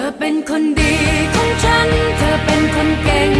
ธอเป็นคนดีของฉัน เธอเป็นคนเก่ง